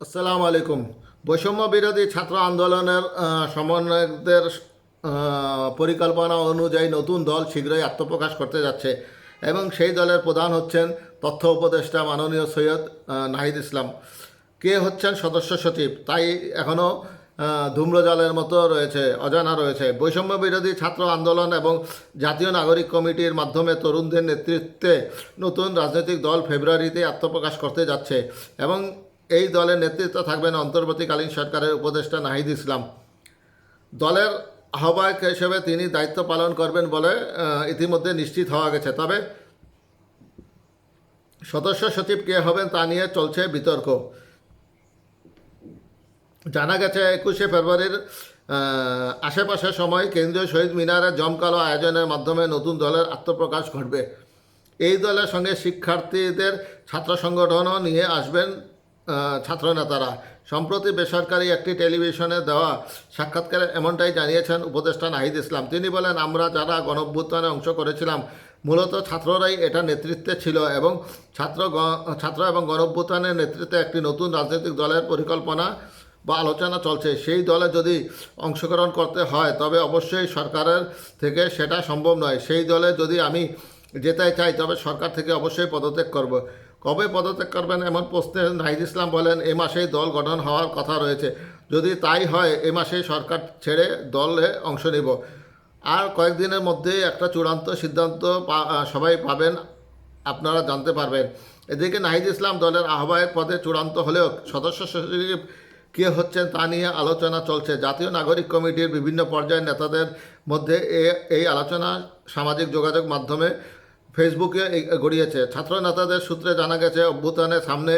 আসসালামু আলাইকুম। বৈষম্য বিরোধী ছাত্র আন্দোলনের সমন্বয়কদের পরিকল্পনা অনুযায়ী নতুন দল শীঘ্রই আত্মপ্রকাশ করতে যাচ্ছে এবং সেই দলের প্রধান হচ্ছেন তথ্য উপদেষ্টা মাননীয় সৈয়দ নাহিদ ইসলাম। কে হচ্ছেন সদস্য সচিব? তাই এখনও ধূম্রজালের মতো রয়েছে, অজানা রয়েছে। বৈষম্য বিরোধী ছাত্র আন্দোলন এবং জাতীয় নাগরিক কমিটির মাধ্যমে তরুণদের নেতৃত্বে নতুন রাজনৈতিক দল ফেব্রুয়ারিতে আত্মপ্রকাশ করতে যাচ্ছে এবং এই দলের নেতৃত্ব থাকবেন অন্তর্বর্তীকালীন সরকারের উপদেষ্টা নাহিদ ইসলাম। দলের আহ্বায়ক হিসেবে তিনি দায়িত্ব পালন করবেন বলে ইতিমধ্যে নিশ্চিত হওয়া গেছে। তবে সদস্য সচিব কে হবেন তা নিয়ে চলছে বিতর্ক। জানা গেছে, একুশে ফেব্রুয়ারির আশেপাশের সময় কেন্দ্রীয় শহীদ মিনারে জমকালো আয়োজনের মাধ্যমে নতুন দলের আত্মপ্রকাশ ঘটবে। এই দলের সঙ্গে শিক্ষার্থীদের ছাত্র সংগঠনও নিয়ে আসবেন ছাত্রনেতারা। সম্প্রতি বেসরকারি একটি টেলিভিশনে দেওয়া সাক্ষাৎকারে এমনটাই জানিয়েছেন উপদেষ্টা নাহিদ ইসলাম। তিনি বলেন, আমরা যারা গণভ্যুত্থানে অংশ করেছিলাম, মূলত ছাত্ররাই এটা নেতৃত্বে ছিল এবং ছাত্র ছাত্র এবং গণভ্যুত্থানের নেতৃত্বে একটি নতুন রাজনৈতিক দলের পরিকল্পনা বা আলোচনা চলছে। সেই দলে যদি অংশগ্রহণ করতে হয়, তবে অবশ্যই সরকারের থেকে সেটা সম্ভব নয়। সেই দলে যদি আমি যেতে চাই, তবে সরকার থেকে অবশ্যই পদত্যাগ করব। কবে পদত্যাগ করবেন এমন প্রশ্নে নাহিদ ইসলাম বলেন, এ মাসেই দল গঠন হওয়ার কথা রয়েছে। যদি তাই হয়, এ মাসেই সরকার ছেড়ে দলে অংশ নেব। আর কয়েকদিনের মধ্যে একটা চূড়ান্ত সিদ্ধান্ত সবাই পাবেন, আপনারা জানতে পারবেন। এদিকে নাহিদ ইসলাম দলের আহ্বায়ক পদে চূড়ান্ত হলেও সদস্য সচিব কে হচ্ছেন তা নিয়ে আলোচনা চলছে। জাতীয় নাগরিক কমিটির বিভিন্ন পর্যায়ের নেতাদের মধ্যে এই আলোচনা সামাজিক যোগাযোগ মাধ্যমে ফেসবুকে গড়িয়েছে। ছাত্র নেতাদের সূত্রে জানা গেছে, অভ্যুত্থানের সামনে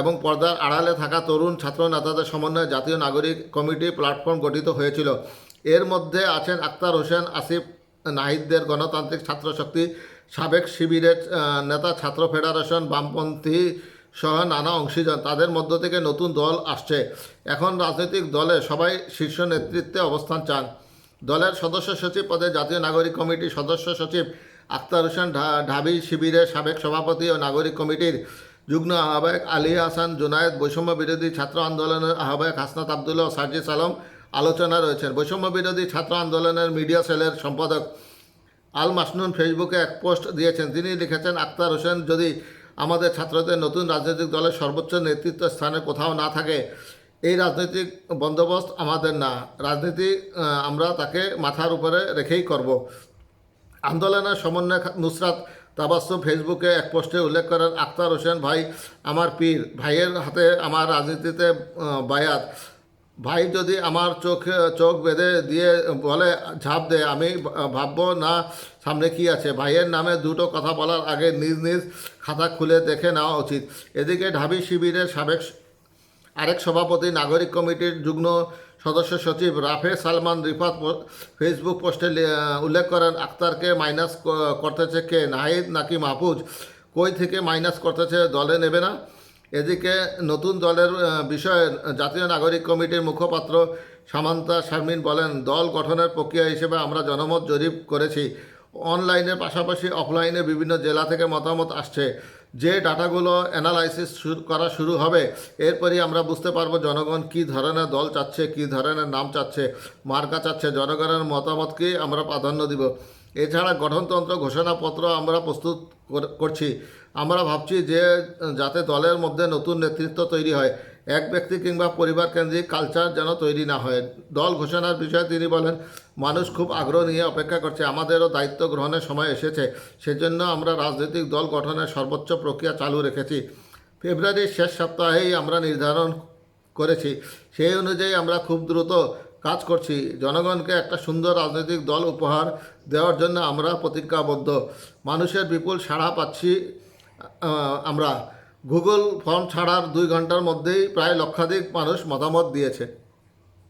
এবং পর্দার আড়ালে থাকা তরুণ ছাত্র নেতাদের সমন্বয়ে জাতীয় নাগরিক কমিটি প্ল্যাটফর্ম গঠিত হয়েছিল। এর মধ্যে আছেন আক্তার হোসেন, আসিফ নাহিদদের গণতান্ত্রিক ছাত্র শক্তি, সাবেক শিবিরের নেতা, ছাত্র ফেডারেশন, বামপন্থী সহ নানা অংশীজন। তাদের মধ্য থেকে নতুন দল আসছে। এখন রাজনৈতিক দলে সবাই শীর্ষ নেতৃত্বে অবস্থান চান। দলের সদস্য সচিব পদে জাতীয় নাগরিক কমিটির সদস্য সচিব আক্তার হোসেন ঢাবি শিবিরের সাবেক সভাপতি ও নাগরিক কমিটির যুগ্ম আহ্বায়ক আলী হাসান জুনায়েদ, বৈষম্য বিরোধী ছাত্র আন্দোলনের আহ্বায়ক হাসনাত আবদুল্লাহ সার্জিস আলম আলোচনা রয়েছেন। বৈষম্য বিরোধী ছাত্র আন্দোলনের মিডিয়া সেলের সম্পাদক আল মাসনুন ফেসবুকে এক পোস্ট দিয়েছেন। তিনি লিখেছেন আক্তার হোসেন, যদি আমাদের ছাত্রদের নতুন রাজনৈতিক দলের সর্বোচ্চ নেতৃত্ব স্থানে কোথাও না থাকে, এই রাজনৈতিক বন্দোবস্ত আমাদের না। রাজনীতি আমরা তাকে মাথার উপরে রেখেই করব। আন্দোলনের সমন্বয় নুসরাত তাবাসুম ফেসবুকে এক পোস্টে উল্লেখ করেন আক্তার হোসেন ভাই আমার পীর, ভাইয়ের হাতে আমার রাজনীতিতে বায়াত। ভাই যদি আমার চোখ চোখ বেঁধে দিয়ে বলে, ঝাঁপ দে, আমি ভাববো না সামনে কি আছে। ভাইয়ের নামে দুটো কথা বলার আগে নিজ নিজ খাতা খুলে দেখে নেওয়া উচিত। এদিকে ঢাবি শিবিরের সাবেক আরেক সভাপতি, নাগরিক কমিটির যুগ্ম সদস্য সচিব রাফে সালমান রিফাত ফেসবুক পোস্টে উল্লেখ করেন আক্তারকে মাইনাস করতেছে কে? নাহিদ নাকি মাহফুজ? কই থেকে মাইনাস করতেছে? দলে নেবে না? এদিকে নতুন দলের বিষয়ে জাতীয় নাগরিক কমিটির মুখপাত্র সামান্তা শারমিন বলেন, দল গঠনের প্রক্রিয়া হিসেবে আমরা জনমত জরিপ করেছি। অনলাইনের পাশাপাশি অফলাইনে বিভিন্ন জেলা থেকে মতামত আসছে। যে ডাটাগুলো অ্যানালাইসিস করা শুরু হবে, এরপরই আমরা বুঝতে পারব জনগণ কি ধরনের দল চাচ্ছে, কি ধরনের নাম চাচ্ছে, মার্কা চাচ্ছে, জনগণের মতামতকেই আমরা প্রাধান্য দিব। এছাড়া গঠনতন্ত্র ঘোষণাপত্র আমরা প্রস্তুত কর- করছি। আমরা ভাবছি যে, যাতে দলের মধ্যে নতুন নেতৃত্ব তৈরি হয়। এক ব্যক্তি কিংবা পরিবার কেন্দ্রিক কালচার যেন তৈরি না হয়। দল ঘোষণার বিষয়ে তিনি বলেন, মানুষ খুব আগ্রহ নিয়ে অপেক্ষা করছে, আমাদেরও দায়িত্ব গ্রহণের সময় এসেছে। সেজন্য আমরা রাজনৈতিক দল গঠনের সর্বোচ্চ প্রক্রিয়া চালু রেখেছি। ফেব্রুয়ারির শেষ সপ্তাহেই আমরা নির্ধারণ করেছি। সেই অনুযায়ী আমরা খুব দ্রুত কাজ করছি। জনগণকে একটা সুন্দর রাজনৈতিক দল উপহার দেওয়ার জন্য আমরা প্রতিজ্ঞাবদ্ধ। মানুষের বিপুল সাড়া পাচ্ছি আমরা। গুগল ফর্ম ছাড়ার দুই ঘণ্টার মধ্যেই প্রায় লক্ষাধিক মানুষ মতামত দিয়েছে।